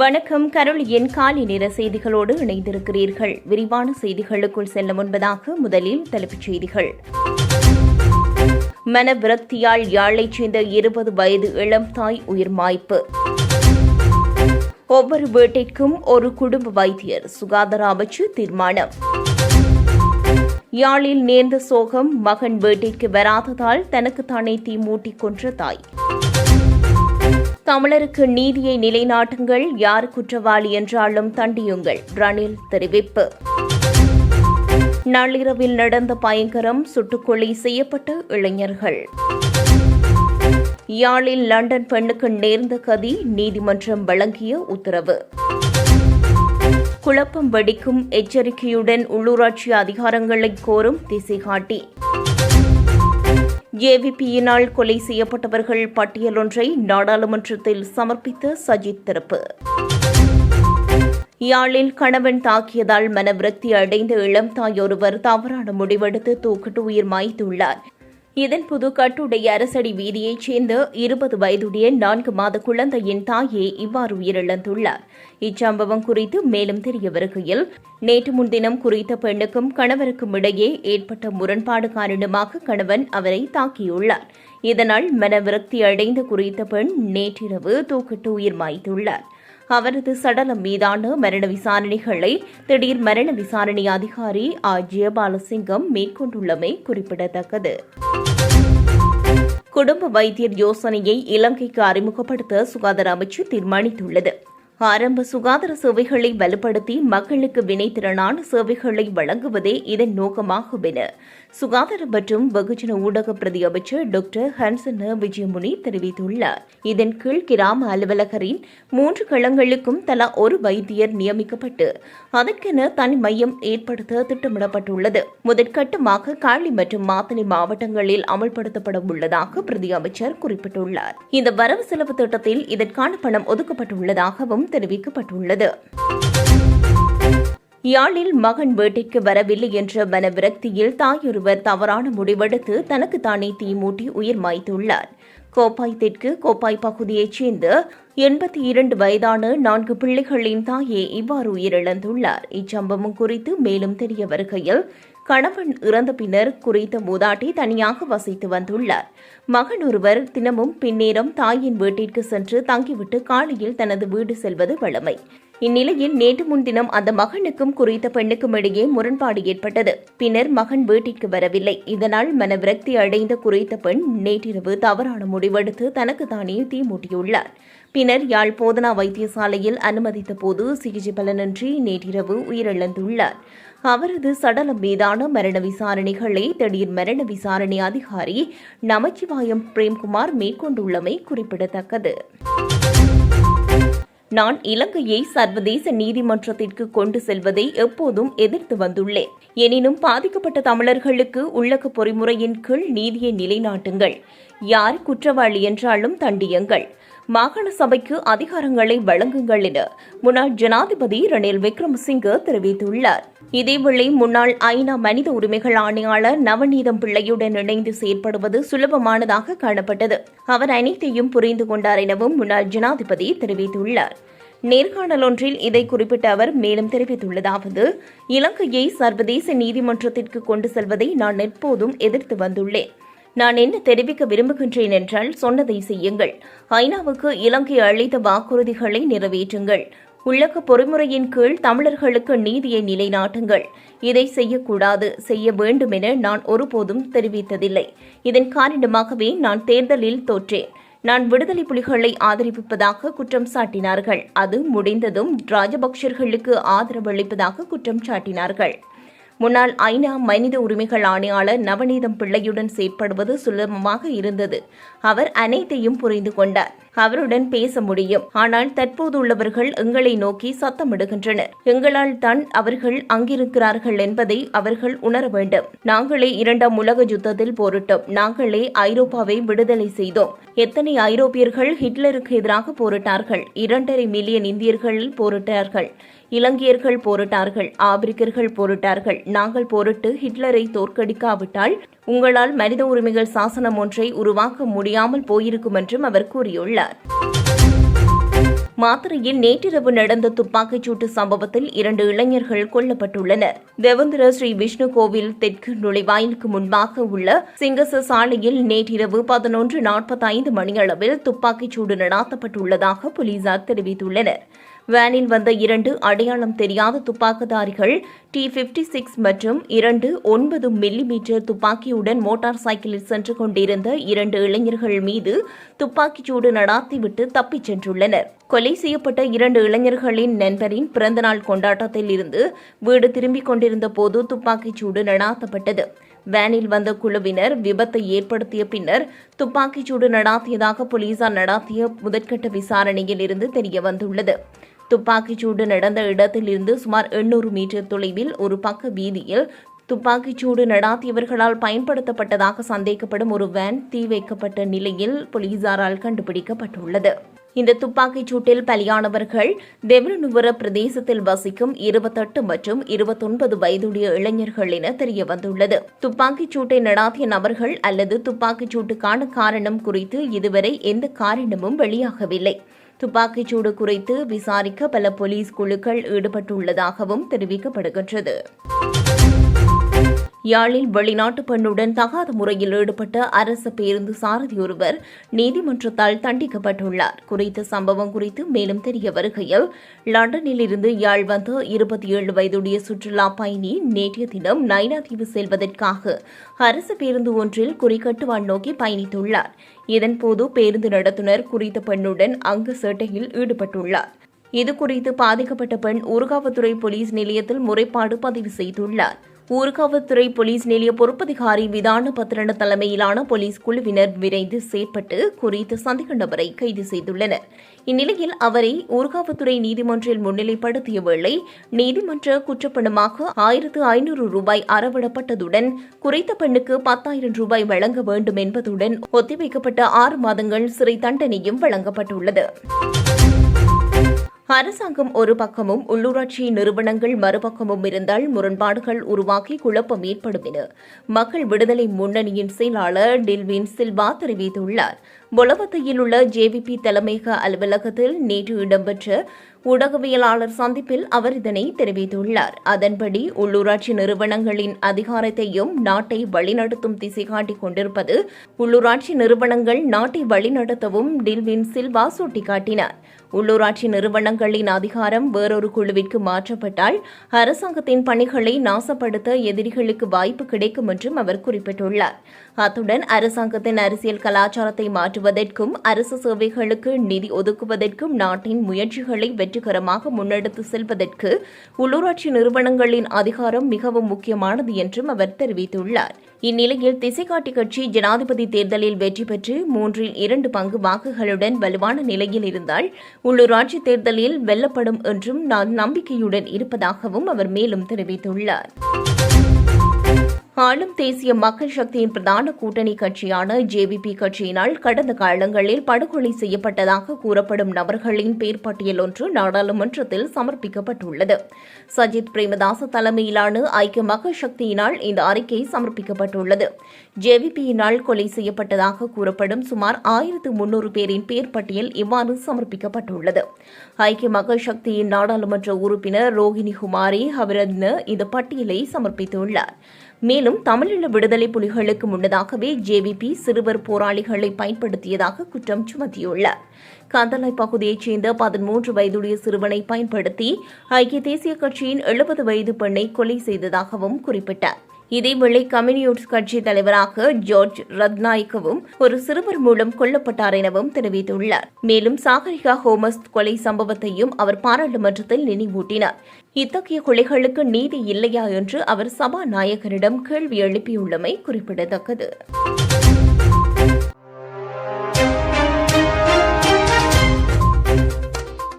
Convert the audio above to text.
வணக்கம் கரோலியின் காலை நேர செய்திகளோடு இணைந்திருக்கிறீர்கள். விரிவான செய்திகளுக்குள் செல்ல முன்பதாக முதலில் தலைப்புச் செய்திகள். மன விரக்தியால் யாழைச் சேர்ந்த இருபது வயது இளம் தாய் உயிர் மாய்ப்பு. ஒவ்வொரு வீட்டிற்கும் ஒரு குடும்ப வைத்தியர் சுகாதார அமைச்சு தீர்மானம். யாழில் நேர்ந்த சோகம் மகன் வீட்டிற்கு வராததால் தனக்குத்தானே தீ மூட்டிக் கொன்ற தாய். தமிழருக்கு நீதியை நிலைநாட்டுங்கள் யார் குற்றவாளி என்றாலும் தண்டியுங்கள். ரணில் தெரிவிப்பு. நள்ளிரவில் நடந்த பயங்கரம் சுட்டுக்கொலை செய்யப்பட்ட இளைஞர்கள். யாழில் லண்டன் பெண்ணுக்கு நேர்ந்த கதி நீதிமன்றம் வழங்கிய உத்தரவு. குழப்பம் வெடிக்கும் எச்சரிக்கையுடன் உள்ளூராட்சி அதிகாரங்களை கோரும் திசைகாட்டி. ஏவிபியினால் கொலை செய்யப்பட்டவர்கள் பட்டியலொன்றை நாடாளுமன்றத்தில் சமர்ப்பித்த சஜித் திறப்பு. யாழில் கணவன் தாக்கியதால் மனவிரக்தி அடைந்த இளம் தாயொருவர் தவறான முடிவெடுத்து தூக்கிட்டு உயிர் மாய்த்துள்ளார். இதன் புது கட்டுடைய அரசடி வீதியைச் சேர்ந்த இருபது வயதுடைய நான்கு மாத குழந்தையின் தாயே இவ்வாறு உயிரிழந்துள்ளார். இச்சம்பவம் குறித்து மேலும் தெரிய வருகையில் நேற்று முன்தினம் குறித்த பெண்ணுக்கும் கணவருக்கும் இடையே ஏற்பட்ட முரண்பாடு காரணமாக கணவன் அவரை தாக்கியுள்ளார். இதனால் மனவிரக்தி அடைந்த குறித்த பெண் நேற்றிரவு தூக்கிட்டு உயிர் மாய்த்துள்ளார். அவரது சடலம் மீதான மரண விசாரணைகளை திடீர் மரண விசாரணை அதிகாரி ஆர். ஜெயபாலசிங்கம் மேற்கொண்டுள்ளமை குறிப்பிடத்தக்கது. குடும்ப வைத்தியர் யோசனையை இலங்கைக்கு அறிமுகப்படுத்த சுகாதார அமைச்சு தீர்மானித்துள்ளது. ஆரம்ப சுகாதார சேவைகளை வலுப்படுத்தி மக்களுக்கு வினைத்திறனான சேவைகளை வழங்குவதே இதன் நோக்கமாகும் என சுகாதார மற்றும் வெகுஜன ஊடக பிரதி அமைச்சர் டாக்டர் ஹன்சன் விஜயமுனி தெரிவித்துள்ளார். இதன் கீழ் கிராம அலுவலகரின் மூன்று களங்களுக்கும் தலா ஒரு வைத்தியர் நியமிக்கப்பட்டு அதற்கென தனி மையம் ஏற்படுத்த திட்டமிடப்பட்டுள்ளது. முதற்கட்டமாக காளி மற்றும் மாத்தளை மாவட்டங்களில் அமல்படுத்தப்பட உள்ளதாக பிரதி அமைச்சர் குறிப்பிட்டுள்ளார். இந்த வரவு செலவு திட்டத்தில் இதற்கான பணம் ஒதுக்கப்பட்டுள்ளதாகவும் தெரிவிக்கப்பட்டுள்ளது. யாழில் மகன் வீட்டிற்கு வரவில்லை என்ற மனவிரக்தியில் தாயொருவர் தவறான முடிவெடுத்து தனக்கு தானே தீ மூட்டி உயிர் மாய்த்துள்ளார். கோப்பாய் தெற்கு கோப்பாய் பகுதியைச் சேர்ந்த எண்பத்தி இரண்டு வயதான நான்கு பிள்ளைகளின் தாயே இவ்வாறு உயிரிழந்துள்ளார். இச்சம்பவம் குறித்து மேலும் தெரிய வருகையில் கணவன் இறந்த பின்னர் குறித்த மூதாட்டி தனியாக வசித்து வந்துள்ளார். மகன் ஒருவர் தினமும் பின்னேரம் தாயின் வீட்டிற்கு சென்று தங்கிவிட்டு காலையில் தனது வீடு செல்வது வழமை. இந்நிலையில் நேற்று முன்தினம் அந்த மகனுக்கும் குறித்த பெண்ணுக்கும் இடையே முரண்பாடு ஏற்பட்டது. பின்னர் மகன் வீட்டிற்கு வரவில்லை. இதனால் மனவிரக்தி அடைந்த குறித்த பெண் நேற்றிரவு தவறான முடிவெடுத்து தனக்கு தானே தீ மூட்டியுள்ளார் பின்னர் யாழ் போதனா வைத்தியசாலையில் அனுமதித்த போது சிகிச்சை பலனின்றி நேற்றிரவு உயிரிழந்துள்ளார். அவரது சடலம் மீதான மரண விசாரணைகளை திடீர் மரண விசாரணை அதிகாரி நமச்சிவாயம் பிரேம்குமார் மேற்கொண்டுள்ளமை குறிப்பிடத்தக்கது. நான் இலங்கையை சர்வதேச நீதிமன்றத்திற்கு கொண்டு செல்வதை எப்போதும் எதிர்த்து வந்துள்ளேன். எனினும் பாதிக்கப்பட்ட தமிழர்களுக்கு உள்ளக பொறிமுறையின் கீழ் நீதியை நிலைநாட்டுங்கள். யார் குற்றவாளி என்றாலும் தண்டியுங்கள். மாகாண சபைக்கு அதிகாரங்களை வழங்குங்கள் என முன்னாள் ஜனாதிபதி ரணில் விக்ரமசிங்கே தெரிவித்துள்ளார். இதேவேளை முன்னாள் ஐநா மனித உரிமைகள் ஆணையாளர் நவநீதம் பிள்ளையுடன் இணைந்து செயற்படுவது சுலபமானதாக காணப்பட்டது. அவர் அனைத்தையும் புரிந்து கொண்டார் எனவும் முன்னாள் ஜனாதிபதி தெரிவித்துள்ளார். நேர்காணல் ஒன்றில் இதை குறிப்பிட்ட அவர் மேலும் தெரிவித்துள்ளதாவது இலங்கையை சர்வதேச நீதிமன்றத்திற்கு கொண்டு செல்வதை நான் எப்போதும் எதிர்த்து வந்துள்ளேன். நான் என்ன தெரிவிக்க விரும்புகின்றேன் என்றால் சொன்னதை செய்யுங்கள். ஐநாவுக்கு இலங்கை அளித்த வாக்குறுதிகளை நிறைவேற்றுங்கள். உள்ளக பொறிமுறையின் கீழ் தமிழர்களுக்கு நீதியை நிலைநாட்டுங்கள். இதை செய்யக்கூடாது செய்ய வேண்டும் என நான் ஒருபோதும் தெரிவித்ததில்லை. இதன் காரணமாகவே நான் தேர்தலில் தோற்றேன். நான் விடுதலை புலிகளை ஆதரிப்பதாக குற்றம் சாட்டினார்கள். அது முடிந்ததும் ராஜபக்சர்களுக்கு ஆதரவு அளிப்பதாக குற்றம் சாட்டினார்கள். முன்னாள் ஐநா மனித உரிமைகள் ஆணையாளர் நவநீதம் பிள்ளையுடன் செயற்படுவது சுலபமாக இருந்தது. அவர் அனைத்தையும் புரிந்து கொண்டார். அவருடன் பேச முடியும். ஆனால் தற்போது உள்ளவர்கள் எங்களை நோக்கி சத்தமிடுகின்றனர். எங்களால் தான் அவர்கள் அங்கிருக்கிறார்கள் என்பதை அவர்கள் உணர வேண்டும். நாங்களே இரண்டாம் உலக யுத்தத்தில் போரிட்டோம். நாங்களே ஐரோப்பாவை விடுதலை செய்தோம். எத்தனை ஐரோப்பியர்கள் ஹிட்லருக்கு எதிராக போரிட்டார்கள். இரண்டரை மில்லியன் இந்தியர்கள் போரிட்டார்கள். இலங்கையர்கள் போரிட்டார்கள் ஆப்பிரிக்கர்கள் போரிட்டார்கள். நாங்கள் போரிட்டு ஹிட்லரை தோற்கடிக்காவிட்டால் உங்களால் மனித உரிமைகள் சாசனம் ஒன்றை உருவாக்க முடியாமல் போயிருக்கும் என்றும் அவர் கூறியுள்ளார். மாத்திரையில் நேற்றிரவு நடந்த துப்பாக்கிச்சூட்டு சம்பவத்தில் இரண்டு இளைஞர்கள் கொல்லப்பட்டுள்ளனர். தேவந்திர ஸ்ரீ விஷ்ணு கோவில் தெற்கு நுழைவாயிலுக்கு முன்பாக உள்ள சிங்கச சாலையில் நேற்றிரவு பதினொன்று நாற்பத்தைந்து மணியளவில் துப்பாக்கிச்சூடு நடாத்தப்பட்டுள்ளதாக போலீசார் தெரிவித்துள்ளனர். வேனில் வந்த இரண்டு அடையாளம் தெரியாத துப்பாக்கிதாரிகள் டி பிப்டி சிக்ஸ் மற்றும் இரண்டு ஒன்பது மில்லி மீட்டர் துப்பாக்கியுடன் மோட்டார் சைக்கிளில் சென்று கொண்டிருந்த இரண்டு இளைஞர்கள் மீது துப்பாக்கிச்சூடு நடாத்திவிட்டு தப்பிச் சென்றுள்ளனர். கொலை செய்யப்பட்ட இரண்டு இளைஞர்களின் நண்பரின் பிறந்தநாள் கொண்டாட்டத்தில் இருந்து வீடு திரும்பிக் கொண்டிருந்த போது துப்பாக்கிச்சூடு நடாத்தப்பட்டது. வேனில் வந்த குழுவினர் விபத்தை ஏற்படுத்திய பின்னர் துப்பாக்கிச்சூடு நடாத்தியதாக போலீசார் நடாத்திய முதற்கட்ட விசாரணையில் இருந்து தெரியவந்துள்ளது. துப்பாக்கிச்சூடு நடந்த இடத்தில் இருந்து சுமார் எண்ணூறு மீட்டர் தொலைவில் ஒரு பக்க வீதியில் துப்பாக்கிச்சூடு நடாத்தியவர்களால் பயன்படுத்தப்பட்டதாக சந்தேகப்படும் ஒரு வேன் தீ வைக்கப்பட்ட நிலையில் போலீசாரால் கண்டுபிடிக்கப்பட்டுள்ளது. இந்த துப்பாக்கிச் சூட்டில் பலியானவர்கள் தெவரனுவர பிரதேசத்தில் வசிக்கும் இருபத்தெட்டு மற்றும் இருபத்தொன்பது வயதுடைய இளைஞர்கள் என தெரியவந்துள்ளது. துப்பாக்கிச் சூட்டை நடாத்திய நபர்கள் அல்லது துப்பாக்கிச் சூட்டுக்கான காரணம் குறித்து இதுவரை எந்த காரணமும் வெளியாகவில்லை. துப்பாக்கிச்சூடு குறித்து விசாரிக்க பல போலீஸ் குழுக்கள் ஈடுபட்டுள்ளதாகவும் தெரிவிக்கப்படுகின்றது. யாழில் வெளிநாட்டு பெண்ணுடன் தகாத முறையில் ஈடுபட்ட அரசு பேருந்து சாரதி ஒருவர் நீதிமன்றத்தால் தண்டிக்கப்பட்டுள்ளார். குறித்த சம்பவம் குறித்து மேலும் தெரிய வருகையில் லண்டனில் இருந்து யாழ் வந்த இருபத்தி ஏழு வயதுடைய சுற்றுலா பயணி நேற்றைய தினம் நைனாதீவு செல்வதற்காக அரசு பேருந்து ஒன்றில் குறிக்கட்டுவான் நோக்கி பயணித்துள்ளார். இதன்போது பேருந்து நடத்துனர் குறித்த பெண்ணுடன் அங்கு சேட்டையில் ஈடுபட்டுள்ளார். இதுகுறித்து பாதிக்கப்பட்ட பெண் ஊர்காவத்துறை போலீஸ் நிலையத்தில் முறைப்பாடு பதிவு செய்துள்ளார். ஊர்காவத்துறை போலீஸ் நிலைய பொறுப்பதிகாரி விதான பத்திரன தலைமையிலான போலீஸ் குழுவினர் விரைந்து செயற்பட்டு குறித்த சந்தேக நபரை கைது செய்துள்ளனர். இந்நிலையில் அவரை ஊர்காவத்துறை நீதிமன்றில் முன்னிலைப்படுத்திய வேளை நீதிமன்ற குற்றப்பணமாக ஆயிரத்து ஐநூறு ரூபாய் அறவிடப்பட்டதுடன் குறித்த பெண்ணுக்கு பத்தாயிரம் ரூபாய் வழங்க வேண்டும் என்பதுடன் ஒத்திவைக்கப்பட்ட ஆறு மாதங்கள் சிறை தண்டனையும் வழங்கப்பட்டுள்ளது. அரசாங்கம் ஒரு பக்கமும் உள்ளூராட்சி நிறுவனங்கள் மறுபக்கமும் இருந்தால் முரண்பாடுகள் உருவாக்கி குழப்பம் ஏற்படும் என மக்கள் விடுதலை முன்னணியின் செயலாளர் டில்வின் சில்வா தெரிவித்துள்ளார். பொலவத்தையில் உள்ள ஜேவிபி தலைமையக அலுவலகத்தில் நேற்று இடம்பெற்ற ஊடகவியலாளர் சந்திப்பில் அவர் இதனை தெரிவித்துள்ளார். அதன்படி உள்ளூராட்சி நிறுவனங்களின் அதிகாரத்தையும் நாட்டை வழிநடத்தும் திசை காட்டிக் கொண்டிருப்பது உள்ளூராட்சி நிறுவனங்கள் நாட்டை வழிநடத்தவும் டில்வின் சில்வா சுட்டிக்காட்டினார். உள்ளூராட்சி நிறுவனங்களின் அதிகாரம் வேறொரு குழுவிற்கு மாற்றப்பட்டால் அரசாங்கத்தின் பணிகளை நாசப்படுத்த எதிரிகளுக்கு வாய்ப்பு கிடைக்கும் என்றும் அவர் குறிப்பிட்டுள்ளார். அத்துடன் அரசாங்கத்தின் அரசியல் கலாச்சாரத்தை மாற்றும் மாற்றுவதற்கும் அரசு சேவைகளுக்கு நிதி ஒதுக்குவதற்கும் நாட்டின் முயற்சிகளை வெற்றிகரமாக முன்னெடுத்து செல்வதற்கு உள்ளூராட்சி நிறுவனங்களின் அதிகாரம் மிகவும் முக்கியமானது என்றும் அவர் தெரிவித்துள்ளார். இந்நிலையில் திசைகாட்டி கட்சி ஜனாதிபதி தேர்தலில் வெற்றி பெற்று மூன்றில் இரண்டு பங்கு வாக்குகளுடன் வலுவான நிலையில் இருந்தால் உள்ளூராட்சி தேர்தலில் வெல்லப்படும் என்றும் நான் நம்பிக்கையுடன் இருப்பதாகவும் அவர் மேலும் தெரிவித்துள்ளார். ஆளும் தேசிய மக்கள் சக்தியின் பிரதான கூட்டணி கட்சியான ஜேவிபி கட்சியினால் கடந்த காலங்களில் படுகொலை செய்யப்பட்டதாக கூறப்படும் நபர்களின் பேர் பட்டியல் ஒன்று நாடாளுமன்றத்தில் சமர்ப்பிக்கப்பட்டுள்ளது. சஜித் பிரேமதாச தலைமையிலான ஐக்கிய மக்கள் சக்தியினால் இந்த அறிக்கை சமர்ப்பிக்கப்பட்டுள்ளது. ஜேவிபியினால் கொலை செய்யப்பட்டதாக கூறப்படும் சுமார் ஆயிரத்து முன்னூறு பேரின் பேர் பட்டியல் இவ்வாறு சமர்ப்பிக்கப்பட்டுள்ளது. ஐக்கிய மக்கள் சக்தியின் நாடாளுமன்ற உறுப்பினர் ரோஹிணி குமாரி ஹவரத்ன இந்த பட்டியலை சமர்ப்பித்துள்ளார். மேலும் தமிழீழ விடுதலை புலிகளுக்கு முன்னதாகவே ஜேவிபி சிறுவர் போராளிகளை பயன்படுத்தியதாக குற்றம் சுமத்தியுள்ளார். கந்தலாய் பகுதியைச் சேர்ந்த பதிமூன்று வயதுடைய சிறுவனை பயன்படுத்தி ஐக்கிய தேசிய கட்சியின் எழுபது வயது பெண்ணை கொலை செய்ததாகவும் குறிப்பிட்டார். இதேவேளை கம்யூனிஸ்ட் கட்சி தலைவராக ஜார்ஜ் ரத்நாயக்கவும் ஒரு சிறுவர் மூலம் கொல்லப்பட்டார் எனவும் தெரிவித்துள்ளார். மேலும் சாகரிகா ஹோமஸ் கொலை சம்பவத்தையும் அவர் பாராளுமன்றத்தில் நினைவூட்டினார். இத்தகைய கொலைகளுக்கு நீதி இல்லையா என்று அவர் சபாநாயகரிடம் கேள்வி எழுப்பியுள்ளமை குறிப்பிடத்தக்கது.